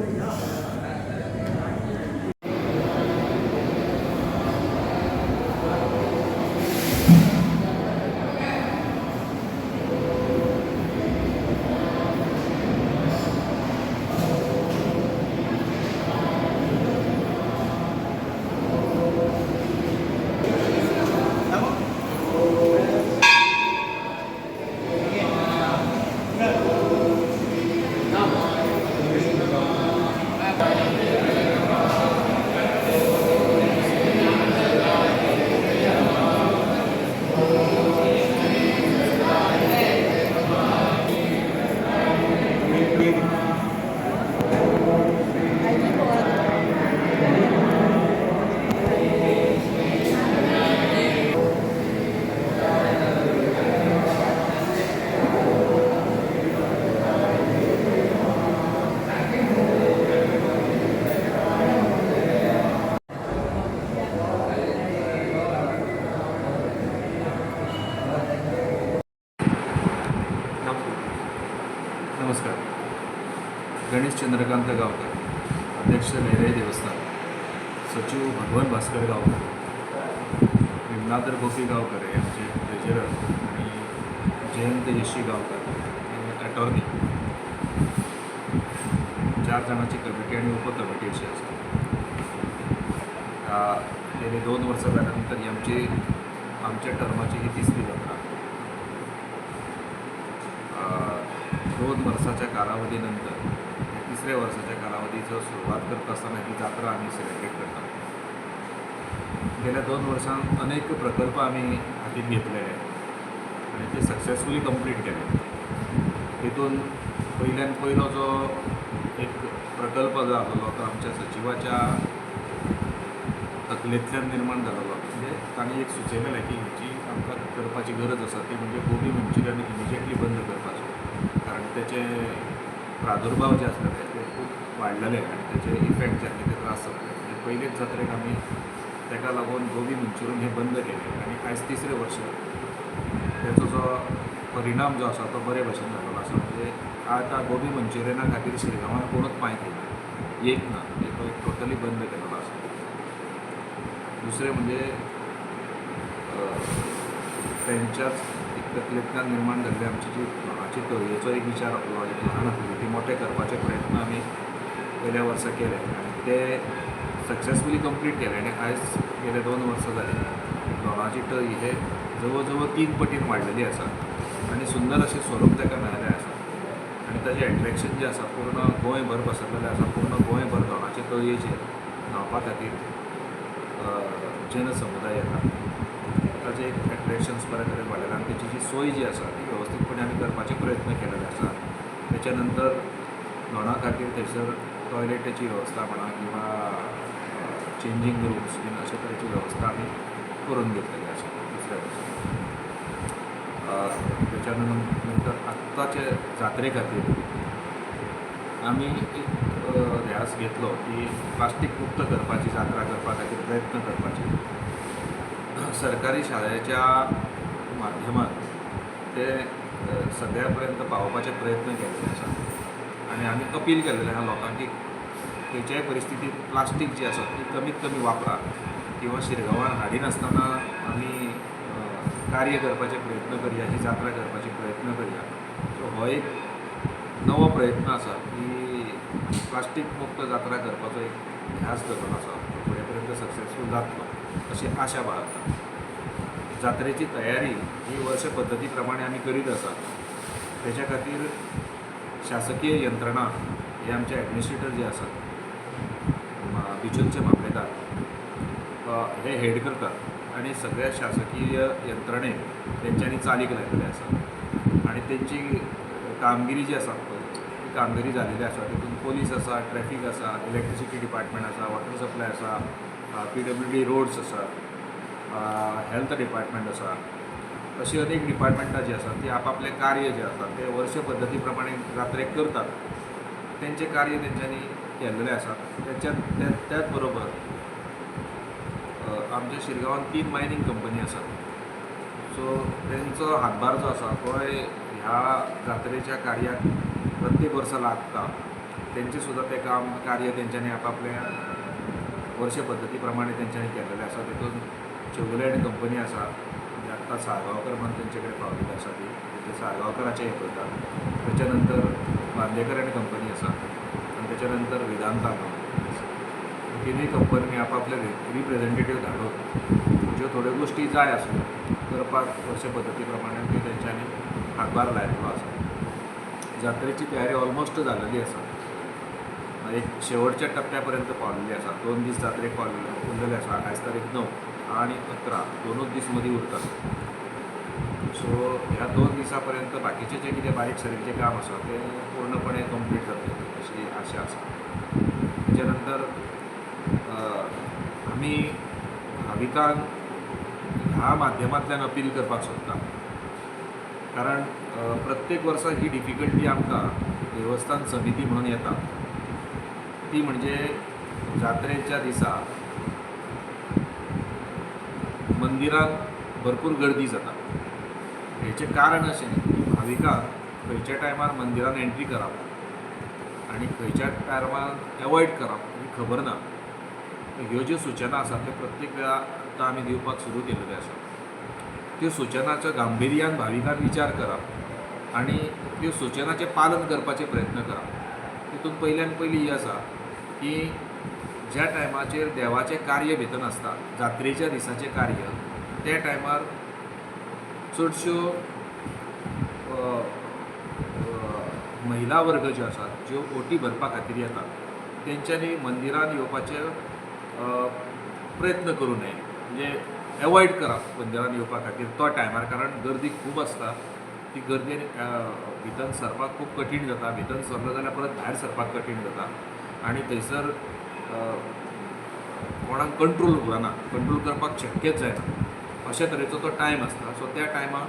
bring it up. Ganesh Chandrakant गावकर अध्यक्ष लेरे देवस्थान सचिव भगवान भास्कर गावकर विमनाथर गोपी गावकर यांचे आमचे ट्रेजरर आणि जयंत यशी गावकर अटॉर्नी चार जणांची कमिटी आणि उपकमिटी अशी असते. गेले दोन वर्ष झाल्यानंतर ही आमची आमच्या टर्माची ही तिसरी जत्रा. दोन वर्षाच्या कालावधीनंतर तिसऱ्या वर्षाच्या कालावधीचं सुरुवात करत असताना ही जात्रा आम्ही सेलिब्रेट करतात गेल्या दोन वर्षांत अनेक प्रकल्प आम्ही हाती घेतलेले आहेत आणि ते सक्सेसफुली कंप्लीट केले तितून पयल्यान पयलो जो एक प्रकल्प जो आसलो तो आमच्या सचिवाच्या तकलेंतल्यान निर्माण जाल्लो म्हणजे तांणी एक सुचयलेलें की हेची आमकां करपाची गरज आसा ती म्हणजे गोबी मंचुरियन इमिजिएटली बंद करपाचो. कारण तेचे प्रादुर्भाव जे आसलेले ते खूब वाडलेले आनी तेचे इफेक्ट जे आसले ते त्रास जातले म्हणजे पयलेच जात्रेक आमी ताका लागून गोबी मंचुरियन हें बंद केलें आनी आयज तिसरें वर्स ताचो जो परिणाम जो आसा तो बरे भशेन जाल्लो आसा म्हणजे आतां गोबी मंचुरियना खातीर शिरगांवान कोणूच पांय केना एक ना म्हणजे तो एक टोटली बंद केलेलो आसा दुसरें म्हणजे त्यांच्याच तेंच्याच तकलेंतल्यान निर्माण जाल्ली आमची जी हाची तळयेचो एक विचार आसलो एक ल्हान आसली ती मोठे करपाचे प्रयत्न आमी गेल्या वर्सा केले. आनी ते सक्सेसफुली कंप्लीट केले. आनी आयज गेले दोन वर्सां जाली दोनाची टळी हे जवळ जवळ तीन पटीन वाडलेली आसा आनी सुंदर अशें स्वरूप ताका मेळ्ळें आसा आनी ताजें एट्रॅक्शन जें आसा पूर्ण गोंयभर पसरलेलें आसा पूर्ण गोंयभर दोनाचे तळयेचेर न्हावपा खातीर अ, जनसमुदाय येता ताचे एक एट्रॅक्शन्स बऱ्या तरेन वाडलेले आनी तेची जी सोय जी आसा ती वेवस्थीतपणे आमी करपाचे प्रयत्न केलेले आसा तेच्या नंतर लोणा खातीर थंयसर टॉयलेटाची वेवस्था म्हणा किंवा चेंजींग रूम्स बीन अशे तरेची वेवस्था आमी करून घेतलेली आसा दुसऱ्या वर्सा तेच्या नंतर आत्ताचे जात्रे खातीर आमी एक ध्यास घेतलो की प्लास्टीक मुक्त करपाची जात्रा करपा खातीर प्रयत्न करपाचे. सरकारी शाळेच्या माध्यमात ते सगळ्यापर्यंत पावपाचे पर्यंत पावोवपाचे प्रयत्न केल्ले आसा आनी आमी अपील केल्लेलें आहा लोकांक की खंयच्याय परिस्थितींत प्लास्टीक जी आसा ती कमीत कमी वापरा किंवा शिरगांवान हाडिनासतना आमी कार्य करपाचे प्रयत्न करया ही जात्रा करपाचे प्रयत्न करया. सो हो एक नवो प्रयत्न आसा की प्लास्टीक मुक्त जात्रा करपाचो एक ध्यास धरून आसा पर्यंत सक्सेसफूल जातलो अशी आशा बाळगता जात्रेची तयारी ही वर्ष पद्दती प्रमाणे आमी करीत आसा तेच्या खातीर शासकीय यंत्रणा हे आमचे ॲडमिनिस्ट्रेटर जे आसात बिचूलचे मामलेदार हे हेड करतात आणि सगळ्या शासकीय यंत्रणेक तेंच्यांनी चालीक लायिल्ले आसा आणि तेंची कामगिरी जी आसा पळय ती कामगिरी जालेली आसा तितून पोलीस आसा ट्रॅफीक आसा इलेक्ट्रिसिटी डिपार्टमेंट आसा वॉटर सप्लाय आसा पी डब्ल्यू डी रोड्स आसा हेल्थ डिपार्टमेंट आसा अशी अनेक डिपार्टमेंटां जी आसात ती आपआपलें कार्य जें आसा तें वर्ष पद्दती प्रमाणे जात्रेक करतात. तेंचें कार्य तेंच्यांनी केल्लेलें आसा तेच्या त्या- त्याच बरोबर आमच्या शिरगांवान तीन मायनींग कंपनी आसात सो तेंचो हातभार जो आसा पळय ह्या जात्रेच्या कार्याक प्रत्येक वर्सा लागता तेंचें सुद्दां तें काम कार्य तेंच्यांनी आपआपल्या वर्ष पद्दती प्रमाणे केलेले केल्लेलें आसा तितून शेवलेंड कंपनी आसा म्हणजे आत्तां साळगांवकर म्हणून तेंचे कडेन पावलेली आसा ती ते साळगांवकराचें हें करतात तेच्या नंतर बांदेकर आनी कंपनी आसा आनी तेच्या नंतर वेदांता कंपनी आसा तिनूय कंपनीनी आपापले रिप्रेझेंटेटीव धाडून ज्यो थोड्यो गोश्टी जाय आसल्यो करपाक वर्ष पद्दती प्रमाणे त्यो तेंच्यांनी हातभार लायिल्लो आसा जात्रेची तयारी ऑलमोस्ट जालेली आसा एक शेवटच्या टप्प्या पर्यंत म्हणजे असा. आसा दोन दीस जात्रेक पावलेले उरलेले आसा आयज तारीख नऊ आनी अकरा. दोनूच दीस मदीं उरतात. सो ह्या दोन दिसां पर्यंत बाकीचें जें कितें बारीक सारीक काम आसा तें पूर्णपणे कंप्लीट जातलें अशी आशा आसा तेच्या नंतर आमी भाविकांक ह्या माध्यमांतल्यान अपील करपाक सोदता कारण प्रत्येक वर्सा ही डिफिकल्टी आमकां देवस्थान समिती म्हणून येता. ती म्हणजे जात्रेच्या दिसा मंदिरांत भरपूर गर्दी जाता हेचें कारण अशें की भाविकांक खंयच्या टायमार मंदिरान एंट्री करप आनी खंयच्या टायमार एवॉयड करप ही खबर ना ह्यो ज्यो सुचना आसात त्यो प्रत्येक वेळा आतां आमी दिवपाक सुरू केलेल्यो आसा त्यो सुचनाचो गांभिर्यान भाविकान विचार करप आनी त्यो सुचनाचें पालन करपाचे प्रयत्न करप तितून पयल्यान पयली ही आसा की ज्या टायमाचेर देवाचें कार्य भितर आसता जात्रेच्या दिसाचें कार्य त्या टायमार चडश्यो महिला वर्ग ज्यो आसात ज्यो ओटी भरपा खातीर येतात तेंच्यांनी मंदिरान येवपाचे प्रयत्न करूं नये. म्हणजे एवॉयड करप मंदिरान येवपा खातीर. तो टायमार कारण गर्दी खूब आसता. ती गर्देन भितर सरपाक खूब कठीण जाता. भितर सरलो जाल्यार परत भायर सरपाक कठीण जाता. आनी थंयसर कोणाक कंट्रोल उरना कंट्रोल करपाक शक्यच जायना अशे तरेचो तो टायम आसता सो त्या टायमार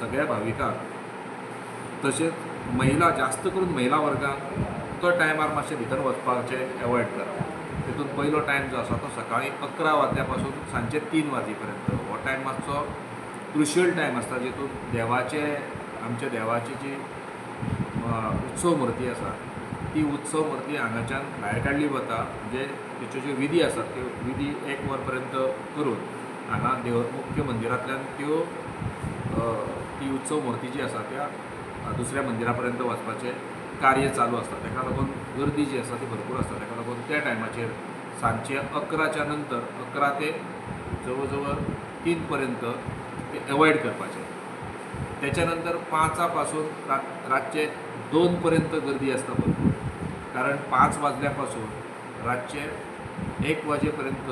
सगळ्या भाविकांक तशेंच महिला जास्त करून महिला वर्गाक तो टायमार मातशें भितर वचपाचें एवॉयड करप तितून पयलो टायम जो आसा तो सकाळीं अकरा वाजल्या पासून सांजचे तीन वाजे पर्यंत हो टायम मातसो क्रुशियल टायम आसता जितून देवाचे आमच्या देवाची जी उत्सव मुर्ती आसा ती उत्सव मुर्ती हांगाच्यान भायर काडली वता म्हणजे तिच्यो ज्यो विधी आसात त्यो विधी एक वर पर्यंत करून हांगा देव मुख्य मंदिरांतल्यान त्यो ती उत्सव मुर्ती जी आसा त्या दुसऱ्या मंदिरा पर्यंत वचपाचें कार्य चालू आसता ताका लागून गर्दी जी आसा ती भरपूर आसता ताका लागून त्या टायमाचेर सांजचे अकराच्या नंतर अकरा ते जवळ जवळ तीन पर्यंत ते एवॉयड करपाचें. त्याच्या नंतर पांचा पासून रात रातचे दोन पर्यंत गर्दी आसता भरपूर. कारण पांच वाजल्या पासून रातचे एक वाजे पर्यंत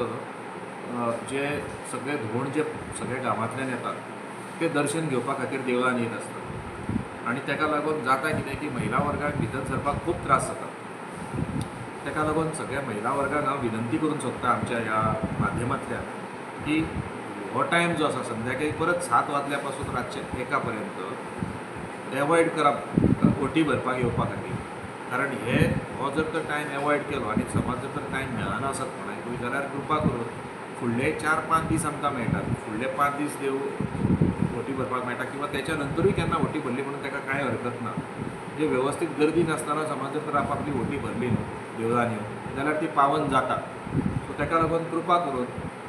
जे सगळे धोंड जे सगळे गांवांतल्यान येतात ते दर्शन घेवपा खातीर देवळान येत आसतात आनी ताका लागून जाता कितें की महिला वर्गाक भितर सरपाक खूब त्रास जाता. ताका लागून सगळ्या महिला वर्गाक हांव विनंती करूंक सोदतां आमच्या ह्या माध्यमांतल्यान की हो टायम जो आसा संध्याकाळी परत सात वाजल्या पासून रातचे एका पर्यंत एवॉयड करप ओटी भरपाक येवपा खातीर. कारण हे हो जर तर टायम एवॉयड केलो आनी समज जर तर टायम मेळना आसत कोणाकूय जाल्यार कृपा करून फुडले चार पांच दीस आमकां मेळटात फुडले पांच दीस देव वटी भरपाक मेळटा किंवा तेच्या नंतरूय केन्ना वटी भरली म्हणून ताका कांय हरकत ना. जे वेवस्थीत गर्दी नासतना समज जर तर आपापली वटी भरली न्हू देवळांनी जाल्यार ती पावन जाता. सो ताका लागून कृपा करून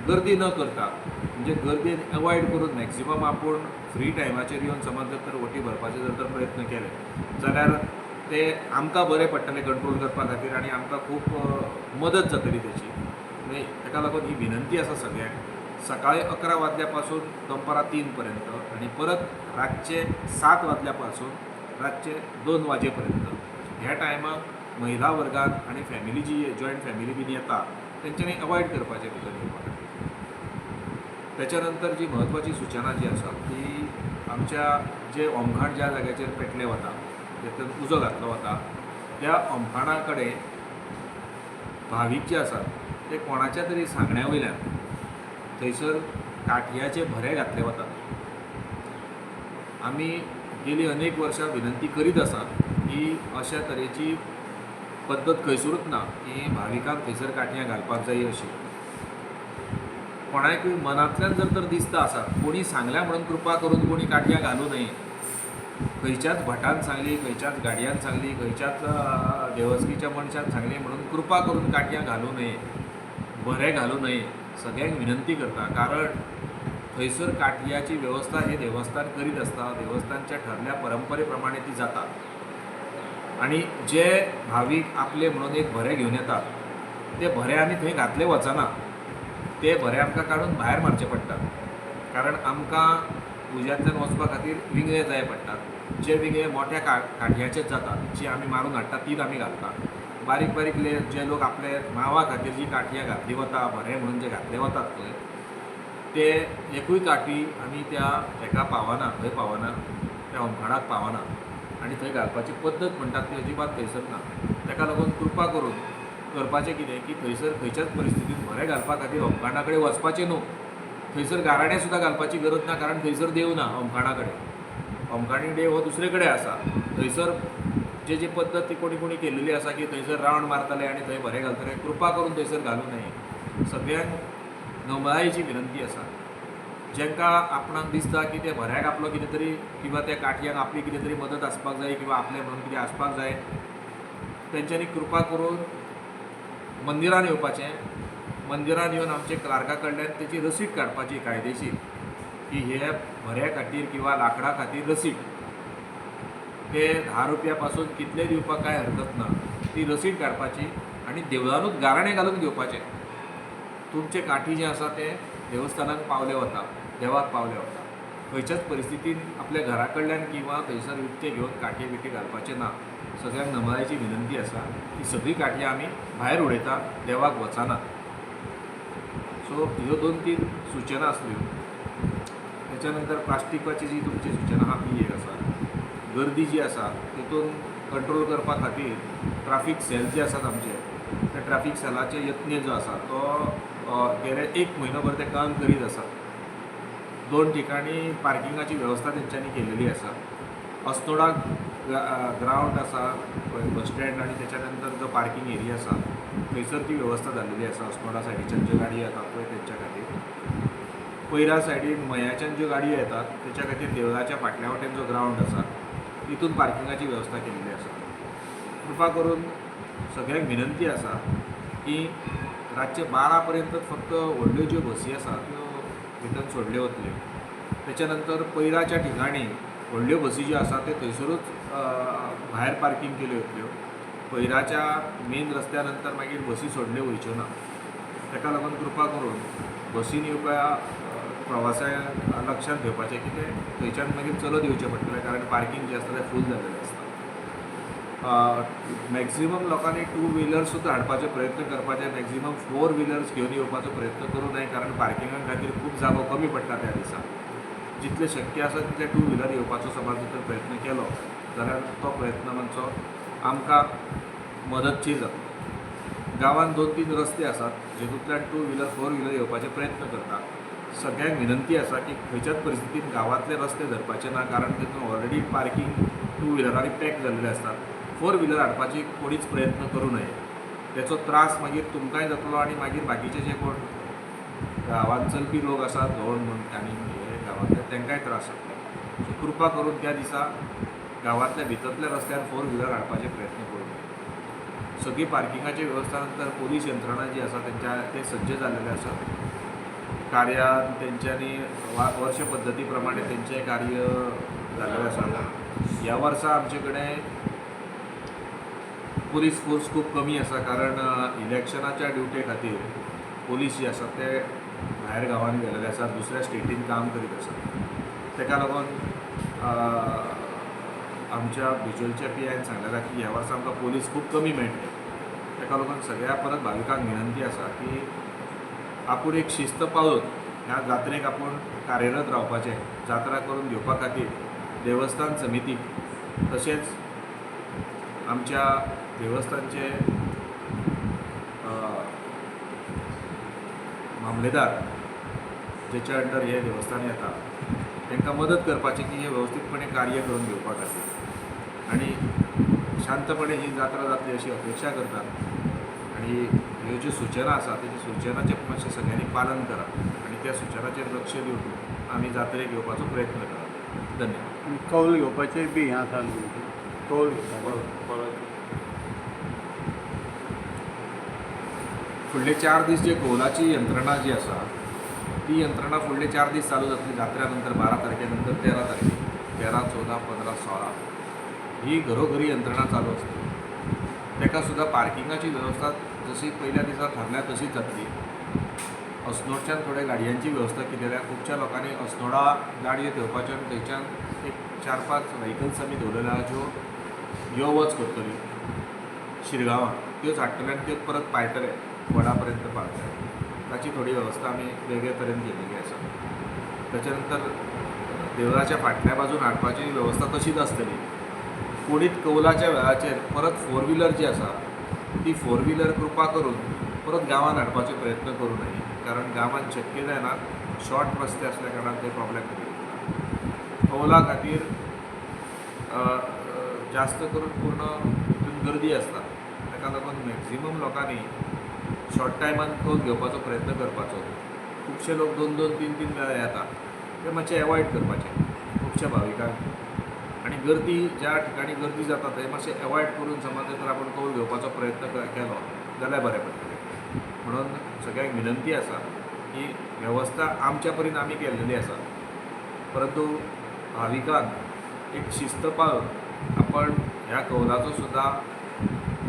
गर्दी न करता म्हणजे गर्दीन अवॉयड करून मॅक्झिमम आपूण फ्री टायमाचेर येवन समज जर तर वटी भरपाचे जर तर प्रयत्न केले. जाल्यार ते आमकां बरें पडटलें कंट्रोल करपा खातीर आनी आमकां खूब मदत जातली तेची म्हणजे ताका लागून ही विनंती आसा सगळ्यांक. सकाळीं अकरा वाजल्या पासून दनपारां तीन पर्यंत आनी परत रातचे सात वाजल्या पासून रातचे दोन वाजे पर्यंत ह्या टायमाक महिला वर्गान आनी फॅमिली जी जॉयंट फॅमिली बीन येता तेंच्यांनी अवॉयड करपाचें भितर येवपाक त्याच्या नंतर जी म्हत्वाची सुचना जी आसा ती आमच्या जे ओमखाण ज्या जाग्याचेर पेटले वता जेतून उजो घातलो वता त्या ओमखाणा कडेन भावीक जे आसात ते कोणाच्या तरी सांगण्या वयल्यान थंयसर काठयाचे भरे घातले वतात आमी गेली अनेक वर्सां विनंती करीत आसा की अशा तरेची पद्दत खंयसरूच ना की भाविकांक थंयसर काठयां घालपाक जाय अशी. कोणाकूय मनांतल्यान जर तर दिसता आसा कोणी सांगल्या म्हणून कृपा करून कोणी काठयां घालूं नये. खंयच्याच भटान सांगली खंयच्याच गाडयान सांगली खंयच्याच देवस्कीच्या मनशान सांगली म्हणून कृपा करून काठयां घालूं नये. बरें घालूं नये. सगळ्यांक विनंती करता. कारण थंयसर काठयाची वेवस्था हे देवस्थान करीत आसता देवस्थानच्या ठरल्या परंपरे प्रमाणे ती जाता आनी जे भावीक आपले म्हणून एक बरें घेवन येतात ते बरें आमी थंय घातले वचना. ते बरें आमकां काडून भायर मारचे पडटात कारण आमकां पुज्यांतल्यान वचपा खातीर विंगळे जाय पडटात जे विंगळे मोठ्या का काठयाचेच जातात जी आमी मारून हाडटा तीच आमी घालतात. बारीक बारीक ले जे लोक आपले नांवा खातीर जी काठयां घातली वता बरें म्हणून जे घातले वतात पळय ते एकूय काठी आमी त्या हेका पावना थंय पावना त्या होमखाणाक पावना आनी थंय घालपाची पद्दत म्हणटात ती अजिबात थंयसर ना. ताका लागून कृपा करून करपाचें कितें की थंयसर खंयच्याच परिस्थितीन बरें घालपा खातीर होमखाणा कडेन वचपाचें न्हू. थंयसर गाराणें सुद्दां घालपाची गरज ना कारण थंयसर देव ना होमखाणा कडेन होमखाणी देव हो दुसरे कडेन आसा थंयसर जे जी पद्दत ती कोणी कोणी केलेली आसा की थंयसर रावंड मारतले आनी थंय बरें घालतले कृपा करून थंयसर घालूं नये. सगळ्यांक नमळायेची विनंती आसा जेंकां आपणाक दिसता की ते भऱ्याक आपलो कितें तरी किंवा त्या काठयांक आपली कितें तरी मदत आसपाक जाय किंवा आपलें म्हणून कितें आसपाक जाय तेंच्यांनी कृपा करून मंदिरान येवपाचें मंदिरान येवन आमचे क्लार्का कडल्यान तेची रसीद काडपाची कायदेशीर. की हे भऱ्या खातीर किंवा लांकडा खातीर रसीद. ते धा रुपया पासून कितले दिवपाक कांय हरकत ना ती रसीद काडपाची आनी देवळानूच गाराणें घालून घेवपाचें. तुमचे काठी जे आसा ते देवस्थानाक पावले वता देवाक पावले वता. खंयच्याच परिस्थितीन आपल्या घरा कडल्यान किंवा थंयसर विकते घेवन काठी बिटी घालपाचे ना सगळ्यांक नमळायची विनंती आसा. ती सगळी काठी आमी भायर उडयतात देवाक वचनात सो ह्यो दोन तीन सूचना आसल्यो त्याच्या नंतर प्लास्टिकाची जी तुमची सूचना आहा ती एक आसा गर्दी जी आसा तितून कंट्रोल करपा खातीर ट्राफीक सेल जे आसात आमचे त्या ट्राफीक सेलाचे यत्न जो आसा तो गेले एक म्हयनोभर ते काम करीत आसा दोन ठिकाणी पार्किंगाची वेवस्था तेंच्यांनी केलेली आसा अस्तोडा ग्रावंड आसा पळय बस स्टँड आनी त्याच्या नंतर जो पार्किंग एरिया आसा थंयसर ती वेवस्था जाल्लेली आसा अस्नोडा सायडीच्यान ज्यो गाडयो येतात पळय तेंच्या खातीर पयरा सायडीन मयाच्यान ज्यो गाडयो येतात तेच्या खातीर देवळाच्या फाटल्या वाटेन जो ग्रावंड आसा तितून पार्किंगाची वेवस्था केल्ली आसा कृपा करून सगळ्यांक विनंती आसा की रातचे बारा पर्यंत फक्त व्हडल्यो ज्यो बसी आसा त्यो भितर सोडल्यो वतल्यो त्याच्या नंतर पयराच्या ठिकाणी व्हडल्यो बसी ज्यो आसा त्यो थंयसरूच भायर पार्किंग केल्यो वतल्यो. पयराच्या मेन रस्त्या नंतर मागीर बसी सोडल्यो वयच्यो ना ताका लागून कृपा करून बसीन येवपा प्रवासाक लक्षांत घेवपाचें की ते थंयच्यान मागीर चलत येवचें पडटलें कारण पार्किंग जें आसता तें फूल जाल्लेलें आसता मॅक्झिमम लोकांनी टू व्हिलर्स सुद्दां हाडपाचो प्रयत्न करपाचे मॅक्झिमम फोर व्हिलर्स घेवन येवपाचो प्रयत्न करूं नये कारण पार्किंगा खातीर खूब जागो कमी पडटा त्या दिसा. जितले शक्य आसा तितले टू व्हिलर येवपाचो समज जर प्रयत्न केलो जाल्यार तो प्रयत्न मातसो आमकां मदतची जाता गांवांत दोन तीन रस्ते आसात जेतूंतल्यान टू व्हिलर फोर व्हिलर येवपाचे प्रयत्न करता सगळ्यांक विनंती आसा की खंयच्याच परिस्थितीन गांवांतले रस्ते धरपाचे ना कारण तितून ऑलरेडी पार्किंग टू व्हिलरांनी पॅक जाल्ले आसतात फोर व्हिलर हाडपाची कोणीच प्रयत्न करूं नये. तेचो त्रास मागीर तुमकांय जातलो आनी मागीर बाकीचे जे कोण गांवांत चलपी लोक आसात धोंड म्हण आनी हे गांवांतले तांकांय त्रास जातलो. सो कृपा करून त्या दिसा गांवांतल्या भितरल्या रस्त्यार फोर व्हिलर हाडपाचे प्रयत्न करूं. सगळी पार्किंगाची वेवस्था नंतर पोलीस यंत्रणा जी आसा तेंच्या ते सज्ज जाल्लेले आसात कार्यान तेंच्यांनी वा वर्ष पद्दती प्रमाणे तेंचें कार्य झालेले आसा ह्या वर्सा आमचे कडेन पुलीस फोर्स खूब कमी आसा कारण इलेक्शनाच्या ड्युटे खातीर पोलीस जे आसात ते भायर गांवांनी गेलेले आसात दुसऱ्या स्टेटीन काम करीत आसात ताका लागून आमच्या बिजोलच्या पी आयन सांगलें की ह्या वर्सा आमकां पोलीस खूब कमी मेळटले ताका लागून सगळ्या परत भाविकांक विनंती आसा की आपूण एक शिस्त पाळून ह्या जात्रेक आपूण कार्यरत रावपाचें जात्रा करून घेवपा खातीर देवस्थान समितीक तशेंच आमच्या देवस्थानचे मामलेदार जेच्या अंडर हे देवस्थान येता तांकां मदत करपाची की हे वेवस्थीतपणे कार्य करून घेवपा खातीर आनी शांतपणे ही जात्रा जातली अशी अपेक्षा करतात. आणि ह्यो ज्यो सूचना आसा तेच्या सूचनाचें मातशें सगळ्यांनी पालन करात आनी त्या सूचनाचेर लक्ष दिवन आमी जात्रेक येवपाचो प्रयत्न करात धन्यवाद. आनी कौल घेवपाचें बी हें आसा? कौल घेवपाचें. फुडले चार दीस जे कौलाची यंत्रणा जी आसा ती यंत्रणा फुडले चार दीस चालू जातली जात्र्या नंतर बारा तारखे नंतर तेरा तारखे तेरा चौदा पंदरा सोळा. ही घरोघरी यंत्रणा चालू असते. ताका सुद्दां पार्किंगाची वेवस्था जशी पयल्या दिसा थारल्या तशीच जातली अस्नोडच्यान थोड्या गाडयांची वेवस्था केलेल्या जाल्यार खुबश्या लोकांनी अस्नोडा गाडयो घेवपाच्यान थंयच्यान एक चार पांच व्हेकल्स आमी दवरलेले आहा ज्यो यो वच करतली शिरगांवां. त्योच हाडटले आनी त्यो परत पायतले वडा पर्यंत पावतले ताची थोडी वेवस्था आमी वेगळे तरेन केलेली आसा ताच्या नंतर देवळाच्या फाटल्या बाजून हाडपाची वेवस्था तशीच आसतली कोणीत कौलाच्या वेळाचेर परत फोर व्हिलर जी आसा ती फोर व्हिलर कृपा करून परत गांवांत हाडपाचो प्रयत्न करू नये. कारण गांवांत शक्य जायना शॉर्ट रस्ते असल्या कारणान ते प्रॉब्लेम जाता कौला खातीर जास्त करून पूर्ण गर्दी आसता ताका लागून मॅक्झिमम लोकांनी शॉर्ट टायमान कौल घेवपाचो प्रयत्न करपाचो. खुबशे लोक दोन दोन तीन तीन वेळा येता ते मातशें एवॉयड करपाचें. खुबशा भाविकांक. आनी गर्दी ज्या ठिकाणी गर्दी जाता थंय मातशें एवॉयड करून समज जर आपण कौल घेवपाचो प्रयत्न केलो जाल्यार बरें पडटलें. म्हणून सगळ्यांक विनंती आसा की वेवस्था आमच्या परीन आमी केल्लेली आसा. परंतु भाविकांक एक शिस्त पाळून आपण ह्या कौलाचो सुद्दां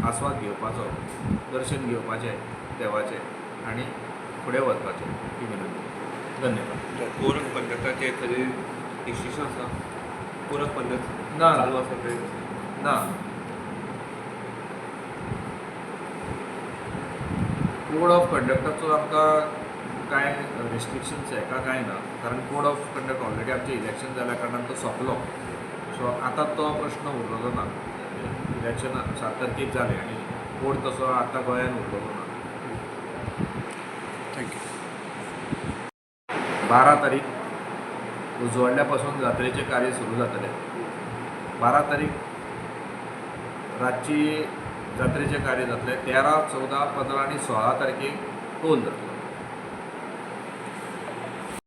आस्वाद घेवपाचो दर्शन घेवपाचें देवाचें आनी फुडें वचपाचें ही विनंती. धन्यवाद. पूरक पद्धताचे खंय डिसिशन आसा पूरक पद्धत ना. चालू आसा ते ना. कोड ऑफ कंडक्टाचो आमकां कांय रिस्ट्रिक्शन्स हेका कांय ना. कारण कोड ऑफ कंडक्ट ऑलरेडी आमचें इलेक्शन जाल्या कारणान तो सोंपलो. सो आतां तो प्रश्न उरलेलो ना. इलेक्शन सात तारखेक जालें आनी कोड तसो आतां गोंयान उरलेलो ना थँक्यू बारा तारीख उजवाडल्यापासून पासून जात्रेचें कार्य सुरू जातलें बारा तारीख रातची जात्रेचें कार्य जातलें. तेरा चवदा पंदरा आनी सोळा तारखेक टोल जातलें